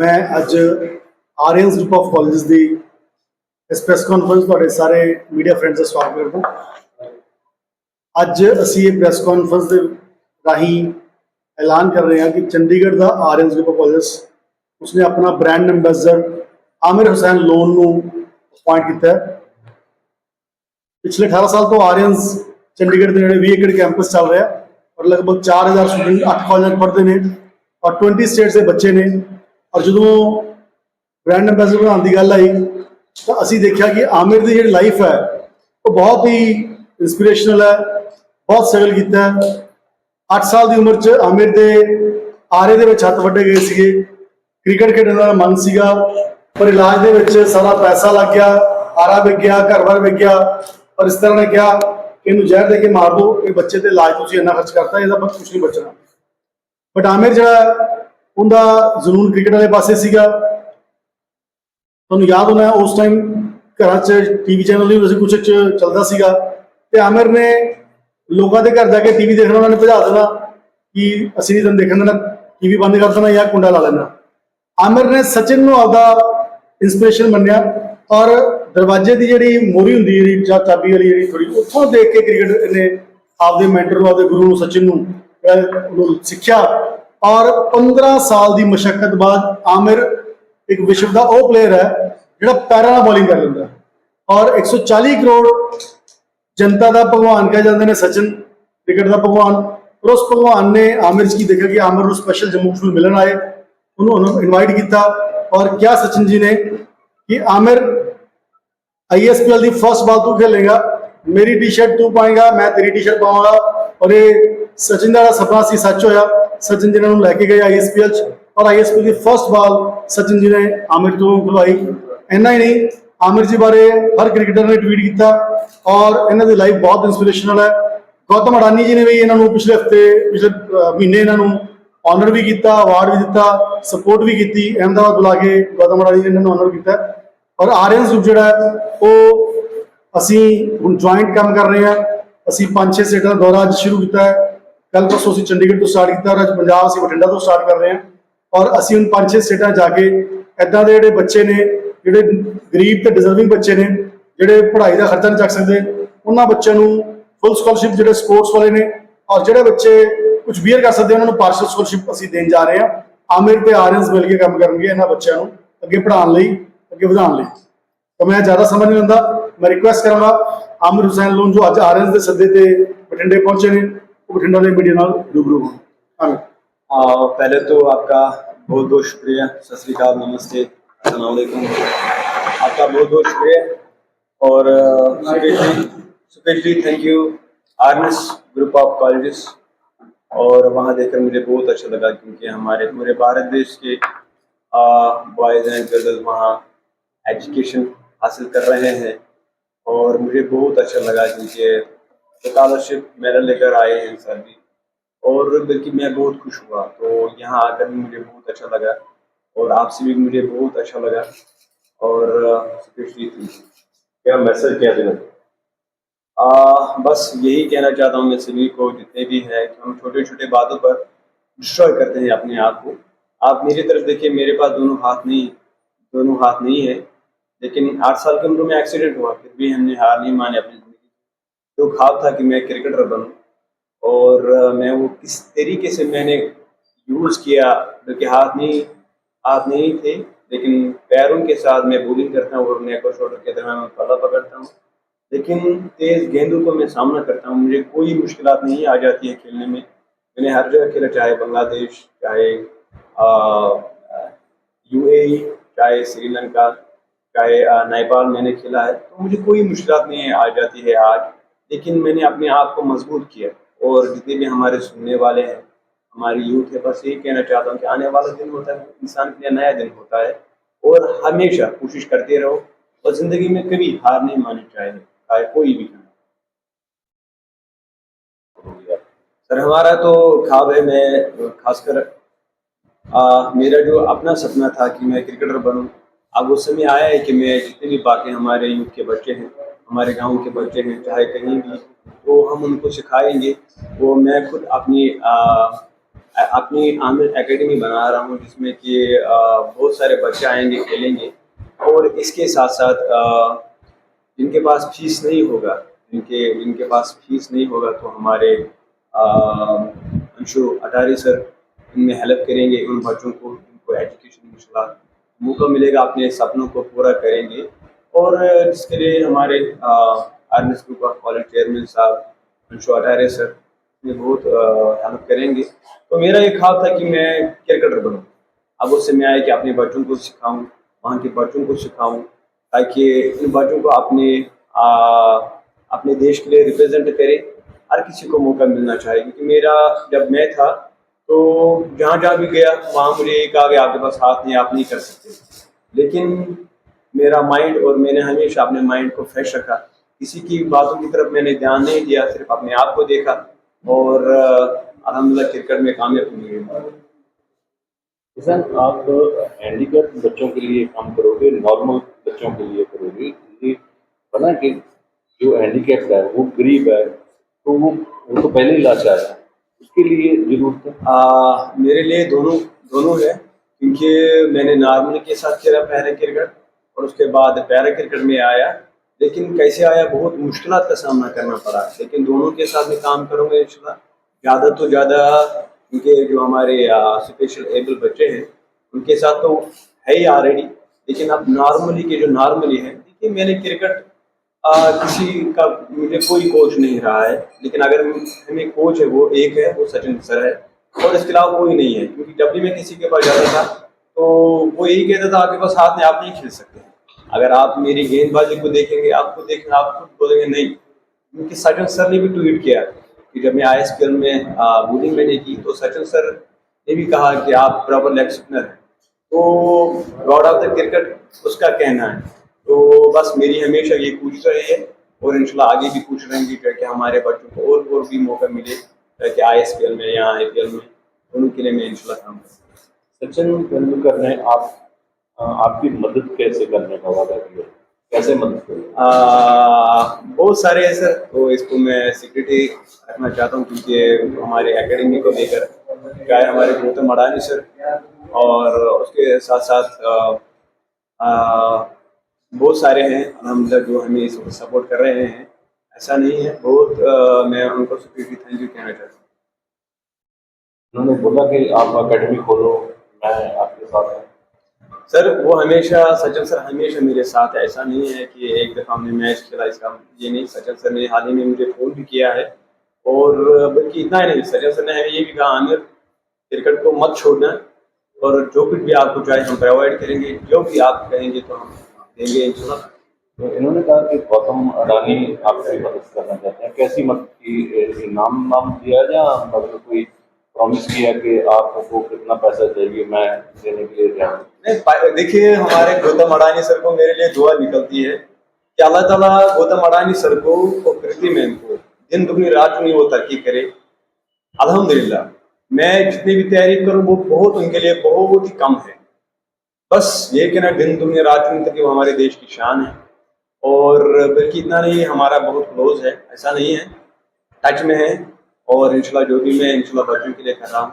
ਮੈਂ ਅੱਜ ਆਰੀਅਨਸ group of colleges ਦੀ ਇਸ ਪ੍ਰੈਸ ਕਾਨਫਰੰਸ ਤੁਹਾਡੇ ਸਾਰੇ ਮੀਡੀਆ ਫਰੈਂਡਸ ਦਾ ਸਵਾਗਤ ਕਰਦਾ ਅੱਜ ਅਸੀਂ ਇਹ ਪ੍ਰੈਸ ਕਾਨਫਰੰਸ ਦੇ ਰਾਹੀਂ ਐਲਾਨ ਕਰ ਰਹੇ ਹਾਂ ਕਿ ਚੰਡੀਗੜ੍ਹ ਦਾ ਆਰੀਅਨਸ ਗਰੁੱਪ ਆਫ ਕਾਲਜਸ ਉਸਨੇ ਆਪਣਾ ਬ੍ਰਾਂਡ ਐਂਬੈਸਡਰ ਆਮਿਰ ਹੁਸੈਨ ਲੋਨ ਨੂੰ ਅਪਾਇੰਟ ਕੀਤਾ ਪਿਛਲੇ 18 ਸਾਲ ਤੋਂ ਆਰੀਅਨਸ ਚੰਡੀਗੜ੍ਹ ਦੇ ਨੇੜੇ 20 ਏਕੜ ਕੈਂਪਸ ਚੱਲ ਰਿਹਾ ਔਰ ਲਗਭਗ 4000 ਸਟੂਡੈਂਟ 8 ਕਾਲਜਾਂ ਪੜ੍ਹਦੇ ਨੇ ਔਰ 20 ਸਟੇਟਸ ਦੇ ਬੱਚੇ ਨੇ। ਔਰ ਜਦੋਂ ਬ੍ਰਾਂਡ ਐਂਬੈਸਡਰ ਬਣਾਉਣ ਦੀ ਗੱਲ ਆਈ, ਤਾਂ ਅਸੀਂ ਦੇਖਿਆ ਕਿ ਆਮਿਰ ਦੀ ਜਿਹੜੀ ਲਾਈਫ ਹੈ, ਉਹ ਬਹੁਤ ਹੀ ਇਨਸਪੀਰੇਸ਼ਨਲ ਹੈ, ਬਹੁਤ ਸਟਰਗਲ ਕੀਤਾ ਹੈ। 8 ਸਾਲ ਦੀ ਉਮਰ 'ਚ ਆਮਿਰ ਦੇ ਆਰੇ ਦੇ ਵਿੱਚ ਹੱਥ ਵੱਡੇ ਗਏ ਸੀਗੇ। ਕ੍ਰਿਕਟ ਖੇਡਣ ਦਾ ਮਨ ਸੀਗਾ, ਪਰ ਇਲਾਜ ਦੇ ਵਿੱਚ ਸਾਰਾ ਪੈਸਾ ਲੱਗ ਗਿਆ, ਆਰਾ ਵਿਕ ਗਿਆ, ਘਰ-ਬਾਰ ਵਿਕ ਗਿਆ। ਪਰ ਇਸ ਤਰ੍ਹਾਂ ਨੇ ਕਿਹਾ, ਇਹਨੂੰ ਜ਼ਹਿਰ ਦੇ ਕੇ ਮਾਰ ਦਿਓ, ਇਹ ਬੱਚੇ ਤੇ ਇਲਾਜ ਤੁਸੀਂ ਇੰਨਾ ਖਰਚ ਕਰਤਾ, ਇਹਦਾ ਬਸ ਕੁਝ ਨਹੀਂ ਬਚਣਾ। ਬਟ ਆਮਿਰ ਜਿਹੜਾ ਉਹਦਾ ਜ਼ਨੂਨ ਕ੍ਰਿਕਟ ਵਾਲੇ ਪਾਸੇ ਸੀਗਾ। ਤੁਹਾਨੂੰ ਯਾਦ ਹੋਣਾ ਉਸ ਟਾਈਮ ਘਰਾਂ 'ਚ ਟੀਵੀ ਚੈਨਲ ਨਹੀਂ ਹੁੰਦੇ ਕੁਝ ਚੱਲਦਾ ਸੀਗਾ। ਤੇ ਆਮਿਰ ਨੇ ਲੋਕਾਂ ਦੇ ਘਰ ਜਾ ਕੇ ਟੀਵੀ ਦੇਖਣਾ, ਉਹਨਾਂ ਨੇ ਭਜਾ ਦੇਣਾ ਕਿ ਅਸੀਂ ਨਹੀਂ ਤੁਹਾਨੂੰ ਦੇਖਣ ਦੇਣਾ ਟੀਵੀ ਬੰਦ ਕਰ ਦੇਣਾ ਜਾਂ ਕੁੰਡਾ ਲਾ ਲੈਣਾ। ਆਮਿਰ ਨੇ ਸਚਿਨ ਨੂੰ ਆਪਦਾ ਇਨਸਪੀਰੇਸ਼ਨ ਮੰਨਿਆ ਔਰ ਦਰਵਾਜ਼ੇ ਦੀ ਜਿਹੜੀ ਮੋਰੀ ਹੁੰਦੀ ਹੈ, ਜਿਹੜੀ ਜਾਂ ਚਾਬੀ ਵਾਲੀ ਜਿਹੜੀ ਥੋੜੀ ਉੱਥੋਂ ਦੇਖ ਕੇ ਕ੍ਰਿਕਟ ਨੇ ਆਪਦੇ ਮੈਂਟਰ ਨੂੰ, ਆਪਦੇ ਗੁਰੂ ਨੂੰ, ਸਚਿਨ ਨੂੰ ਸਿੱਖਿਆ। ਔਰ 15 ਸਾਲ ਦੀ ਮਸ਼ਕਤ ਬਾਅਦ ਆਮਿਰ ਇੱਕ ਵਿਸ਼ਵ ਦਾ ਉਹ ਪਲੇਅਰ ਹੈ ਜਿਹੜਾ ਪੈਰਾਂ ਨਾਲ ਬੋਲਿੰਗ ਕਰ ਲੈਂਦਾ ਔਰ 140 ਕਰੋੜ ਜਨਤਾ ਦਾ ਭਗਵਾਨ ਕਹਿ ਜਾਂਦੇ ਨੇ ਸਚਿਨ ਕ੍ਰਿਕਟ ਦਾ ਭਗਵਾਨ। ਪਰ ਉਸ ਭਗਵਾਨ ਨੇ ਆਮਿਰ ਜੀ ਦੇਖਿਆ ਕਿ ਆਮਿਰ ਨੂੰ ਸਪੈਸ਼ਲ ਜੰਮੂ ਕਸ਼ਮੀਰ ਮਿਲਣ ਆਏ। ਉਹਨੂੰ ਇਨਵਾਈਟ ਕੀਤਾ। ਔਰ ਕਿਹਾ ਸਚਿਨ ਜੀ ਨੇ ਕਿ ਆਮਿਰ ਆਈਐਸਪੀਐਲ ਦੀ ਫਰਸਟ ਬਾਲ ਤੂੰ ਖੇਲੇਗਾ, ਮੇਰੀ ਟੀ-ਸ਼ਰਟ ਤੂੰ ਪਾਏਗਾ, ਮੈਂ ਤੇਰੀ ਟੀ-ਸ਼ਰਟ ਪਾਵਾਂਗਾ। ਔਰ ਇਹ ਸਚਿਨ ਦਾ ਸੁਪਨਾ ਸੀ, ਸੱਚ ਹੋਇਆ। ਸਚਿਨ ਜੀ ਨੇ ਉਹਨੂੰ ਲੈ ਕੇ ਗਏ ਆਈਐਸਪੀਐਲ ਚ ਔਰ ਆਈਐਸਪੀਐਲ ਦੀ ਫਰਸਟ ਬਾਲ ਸਚਿਨ ਜੀ ਨੇ ਆਮਿਰ ਤੋਂ ਖਲਵਾਈ। ਇੰਨਾ ਹੀ ਨਹੀਂ, ਆਮਿਰ ਜੀ ਬਾਰੇ ਹਰ ਕ੍ਰਿਕਟਰ ਨੇ ਟਵੀਟ ਕੀਤਾ ਔਰ ਇਹਨਾਂ ਦੀ ਲਾਈਫ ਬਹੁਤ ਇਨਸਪੀਰੇਸ਼ਨਲ ਹੈ। ਗੌਤਮ ਅਡਾਨੀ ਜੀ ਨੇ ਵੀ ਇਹਨਾਂ ਨੂੰ ਪਿਛਲੇ ਹਫ਼ਤੇ, ਪਿਛਲੇ ਮਹੀਨੇ ਇਹਨਾਂ ਨੂੰ ਆਨਰ ਵੀ ਕੀਤਾ ਅਵਾਰਡ ਵੀ ਦਿੱਤਾ ਸਪੋਰਟ ਵੀ ਕੀਤੀ, ਅਹਿਮਦਾਬਾਦ ਬੁਲਾ ਕੇ ਗੌਤਮ ਅਡਾਨੀ ਜੀ ਨੇ ਇਹਨਾਂ ਨੂੰ ਆਨਰ ਕੀਤਾ। ਔਰ ਆਰੀਅਨ ਗਰੁੱਪ ਜਿਹੜਾ ਉਹ ਅਸੀਂ ਹੁਣ ਜੁਆਇੰਟ ਕੰਮ ਕਰ ਰਹੇ ਹਾਂ। ਅਸੀਂ ਪੰਜ ਛੇ ਸਟੇਟਾਂ ਦਾ ਦੌਰਾ ਅੱਜ ਸ਼ੁਰੂ ਕੀਤਾ ਹੈ। ਕੱਲ ਪਰਸੋਂ ਅਸੀਂ ਚੰਡੀਗੜ੍ਹ ਤੋਂ ਸਟਾਰਟ ਕੀਤਾ ਔਰ ਅੱਜ ਪੰਜਾਬ ਅਸੀਂ ਬਠਿੰਡਾ ਤੋਂ ਸਟਾਰਟ ਕਰ ਰਹੇ ਹਾਂ। ਔਰ ਅਸੀਂ ਹੁਣ ਪੰਜ ਛੇ ਸਟੇਟਾਂ ਜਾ ਕੇ ਐਦਾਂ ਦੇ ਜਿਹੜੇ ਬੱਚੇ ਨੇ, ਜਿਹੜੇ ਗਰੀਬ ਤੇ ਡਿਜ਼ਰਵਿੰਗ ਬੱਚੇ ਨੇ, ਜਿਹੜੇ ਪੜ੍ਹਾਈ ਦਾ ਖਰਚਾ ਨਹੀਂ ਚੱਕ ਸਕਦੇ, ਉਹਨਾਂ ਬੱਚਿਆਂ ਨੂੰ ਫੁੱਲ ਸਕਾਲਰਸ਼ਿਪ ਜਿਹੜੇ ਸਪੋਰਟਸ ਵਾਲੇ ਨੇ ਔਰ ਜਿਹੜੇ ਬੱਚੇ ਕੁਝ ਬੀਅਰ ਕਰ ਸਕਦੇ ਉਹਨਾਂ ਨੂੰ ਪਾਰਸ਼ਲ ਸਕਾਲਰਸ਼ਿਪ ਅਸੀਂ ਦੇਣ ਜਾ ਰਹੇ ਹਾਂ। ਆਮਿਰ ਤੇ ਆਰੀਅਨਸ ਮਿਲ ਕੇ ਕੰਮ ਕਰਨਗੇ ਇਹਨਾਂ ਬੱਚਿਆਂ ਨੂੰ, ਅੱਗੇ ਪੜ੍ਹਾਉਣ ਲਈ, ਅੱਗੇ ਵਧਾਉਣ ਲਈ। ਤਾਂ ਮੈਂ ਜ਼ਿਆਦਾ ਸਮਝ ਨਹੀਂ ਲੈਂਦਾ, ਮੈਂ ਰਿਕੁਐਸਟ ਕਰਾਂਗਾ ਆਮਿਰ ਹੁਸੈਨ ਲੋਨ ਜੋ ਅੱਜ ਆਰਐਨਐਸ ਦੇ ਸੱਦੇ ਤੇ ਬਠਿੰਡੇ ਪਹੁੰਚੇ ਨੇ बठिंडा के मीडिया रूबरू पहले तो आपका बहुत बहुत शुक्रिया। सत श्रीकाल नमस्ते। असलकुम आपका बहुत बहुत शुक्रिया। और specially thank you Aryans group of colleges और वहाँ देखकर मुझे बहुत अच्छा लगा क्योंकि हमारे पूरे भारत देश के बॉयज़ एंड गर्ल्स वहाँ एजुकेशन हासिल कर रहे हैं। और मुझे बहुत अच्छा लगा क्योंकि स्कॉलरशिप मेडल लेकर आए हैं सर भी और बल्कि मैं बहुत खुश हुआ। तो यहाँ आकर भी मुझे बहुत अच्छा लगा। और आपसे भी मुझे बहुत अच्छा लगा। और क्या मैसेज क्या देना? आ, बस यही कहना चाहता हूँ मैं सभी को जितने भी हैं कि हम छोटे छोटे बातों पर डिस्ट्रॉय करते हैं अपने आप को। आप मेरी तरफ़ देखिए मेरे पास दोनों हाथ नहीं दोनों हाथ नहीं है। लेकिन आठ साल की उम्र में एक्सीडेंट हुआ फिर भी हमने हार नहीं मानी अपनी जो ख्वाब था कि मैं क्रिकेटर बनूं। और मैं वो किस तरीके से मैंने यूज़ किया बल्कि हाथ नहीं हाथ नहीं थे, लेकिन पैरों के साथ मैं बॉलिंग करता हूँ और नेक और शोल्डर के दरम्यान मैं पल्ला पकड़ता हूँ। लेकिन तेज गेंदों को मैं सामना करता हूँ, मुझे कोई मुश्किल नहीं आ जाती है खेलने में। मैंने हर जगह खेला, चाहे बांग्लादेश, चाहे यूएई चाहे श्रीलंका, चाहे नेपाल मैंने खेला है तो मुझे कोई मुश्किल नहीं आ जाती है आज। लेकिन मैंने अपने आप को मज़बूत किया और जितने भी हमारे सुनने वाले हैं, हमारी यूथ है बस यही कहना चाहता हूँ कि आने वाला दिन होता है, इंसान के लिए नया दिन होता है और हमेशा कोशिश करते रहो और ज़िंदगी में कभी हार नहीं मानी चाहिए, चाहे कोई भी काम सर, हमारा तो ख्वाब है, मैं खासकर मेरा जो अपना सपना था कि मैं क्रिकेटर बनूं, अब वो समय आया है कि मैं जितने भी बाकी हमारे यूथ के बच्चे हैं हमारे गाँव के बच्चे हैं, चाहे कहीं भी तो हम उनको सिखाएँगे। वो मैं खुद अपनी अ- अपनी आमिर एकेडमी बना रहा हूँ, जिसमें कि बहुत सारे बच्चे आएँगे, खेलेंगे। और इसके साथ साथ जिनके पास फ़ीस नहीं होगा, जिनके जिनके पास फ़ीस नहीं होगा तो हमारे अंशु अटारी सर उनमें हेल्प करेंगे, उन बच्चों को, उनको एजुकेशन मौका मिलेगा, अपने सपनों को पूरा करेंगे। और जिसके लिए हमारे आर्मी स्कूल का कॉलेज चेयरमैन साहब, अंशु अटारे सर, ये बहुत हेल्प करेंगे। तो मेरा ये ख्वाब था कि मैं क्रिकेटर बनूँ। अब उससे मैं आया कि अपने बच्चों को सिखाऊँ, वहाँ के बच्चों को सिखाऊँ, ताकि इन बच्चों को अपने अपने देश के लिए रिप्रेजेंट करें। हर किसी को मौका मिलना चाहिए, क्योंकि मेरा जब मैं था तो जहाँ जहाँ भी गया, वहाँ मुझे एक आगे आपके पास हाथ नहीं, आप नहीं कर सकते। लेकिन मेरा माइंड और मैंने हमेशा अपने माइंड को फ्रेश रखा। किसी की बातों की तरफ़ मैंने ध्यान नहीं दिया सिर्फ़ अपने आप को देखा और अलहमदिल्ला क्रिकेट में कामयाब हुई। किसान आप हैंडीकैप बच्चों के लिए काम करोगे नॉर्मल बच्चों के लिए करोगे? ये बना कि जो हैंडीकैप है वो गरीब है तो वो वो तो पहले ही लाचार है। उसके लिए ज़रूरत है? आ, मेरे लिए दोनों दोनों है क्योंकि मैंने नॉर्मल के साथ खेला पहले क्रिकेट और उसके बाद पैरा क्रिकेट में आया लेकिन कैसे आया बहुत मुश्किल का सामना करना पड़ा। लेकिन दोनों के साथ में काम करूँगा इंशाल्लाह। ज़्यादा तो ज़्यादा उनके जो हमारे स्पेशल एबल बच्चे हैं उनके साथ तो है ही ऑलरेडी लेकिन अब नॉर्मली के जो नॉर्मली है देखिए मैंने क्रिकेट आ, किसी का मुझे कोई कोच नहीं रहा है लेकिन अगर हमें कोच है वो एक है वो सचिन सर है और इसके अलावा कोई नहीं है क्योंकि जब भी मैं किसी के पास जाता था तो वो यही कहता था, आपके पास हाथ में आप नहीं खेल सकते। अगर आप मेरी गेंदबाजी को देखेंगे आपको देखेंगे, आप खुद बोलेंगे, नहीं। क्योंकि सचिन सर ने भी ट्वीट किया कि जब मैं आई एस पी एल में बॉलिंग मैंने की तो सचिन सर ने भी कहा कि आप प्रॉपर लेग स्पिनर हैं। तो गॉड ऑफ़ द क्रिकेट उसका कहना है। तो बस मेरी हमेशा ये कोशिश रही है और इंशाल्लाह आगे भी कोशिश रहेंगी ताकि हमारे बच्चों को और और भी मौका मिले ताकि आई एस पी एल में या आई पी एल में दोनों के लिए मैं इंशाल्लाह काम करूँ सचिन तेंदुलकर ने आप आपकी मदद कैसे करने का वादा किया? कैसे मदद करें? बहुत सारे हैं सर तो इसको मैं सिक्योरिटी रखना चाहता हूँ क्योंकि हमारे एकेडमी को लेकर चाहे हमारे गौतम अडानी सर और उसके साथ साथ बहुत सारे हैं अलहमदिल्ला जो हमें इसको सपोर्ट कर रहे हैं। ऐसा नहीं है बहुत आ, मैं उनको सिक्योरिटी थैंक यू कहना चाहता हूँ। उन्होंने बोला कि आप अकेडमी खोलो मैं आपके साथ? हूँ सर, वो हमेशा सचिन सर हमेशा मेरे साथ है। ऐसा नहीं है कि एक दफ़ा हमने मैच खेला, इसका ये नहीं। सचिन सर ने हाल ही में मुझे फ़ोन भी किया है। और बल्कि इतना ही नहीं सचिन सर ने हमें ये भी कहा, आमिर, क्रिकेट को मत छोड़ना। और जो कुछ भी आपको चाहे हम प्रोवाइड करेंगे। जो भी आप कहेंगे तो हम देंगे इंशाल्लाह। तो इन्होंने कहा कि गौतम अडानी आपकी मदद करना चाहते हैं। कैसी मदद की नाम नाम दिया या मतलब कोई प्रॉमिस किया कि आपको कितना पैसा चाहिए, मैं देने के लिए तैयार नहीं देखिए, हमारे गौतम अडानी सर को मेरे लिए दुआ निकलती है कि अल्लाह ताला गौतम अडानी सर को और कृति मैन को दिन दुगनी, रात दुगनी वो तरक्की करे। अल्हम्दुलिल्लाह, मैं जितनी भी तैयारी करूँ, वो बहुत उनके लिए बहुत ही कम है। बस ये कहना दिन दुगनी, रात दुगनी तक वो हमारे देश की शान है। और बल्कि इतना नहीं, हमारा बहुत क्लोज है, ऐसा नहीं है। टच में है। और इंशाल्लाह जो भी मैं इंशाल्लाह बच्चों के लिए कर रहा हूँ।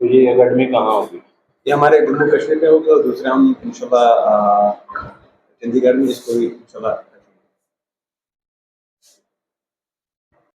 तो ये अकेडमी कहाँ होगी ये हमारे जम्मू कश्मीर में होगी और दूसरे हम इंशाल्लाह चंडीगढ़ में इसको भी इंशाल्लाह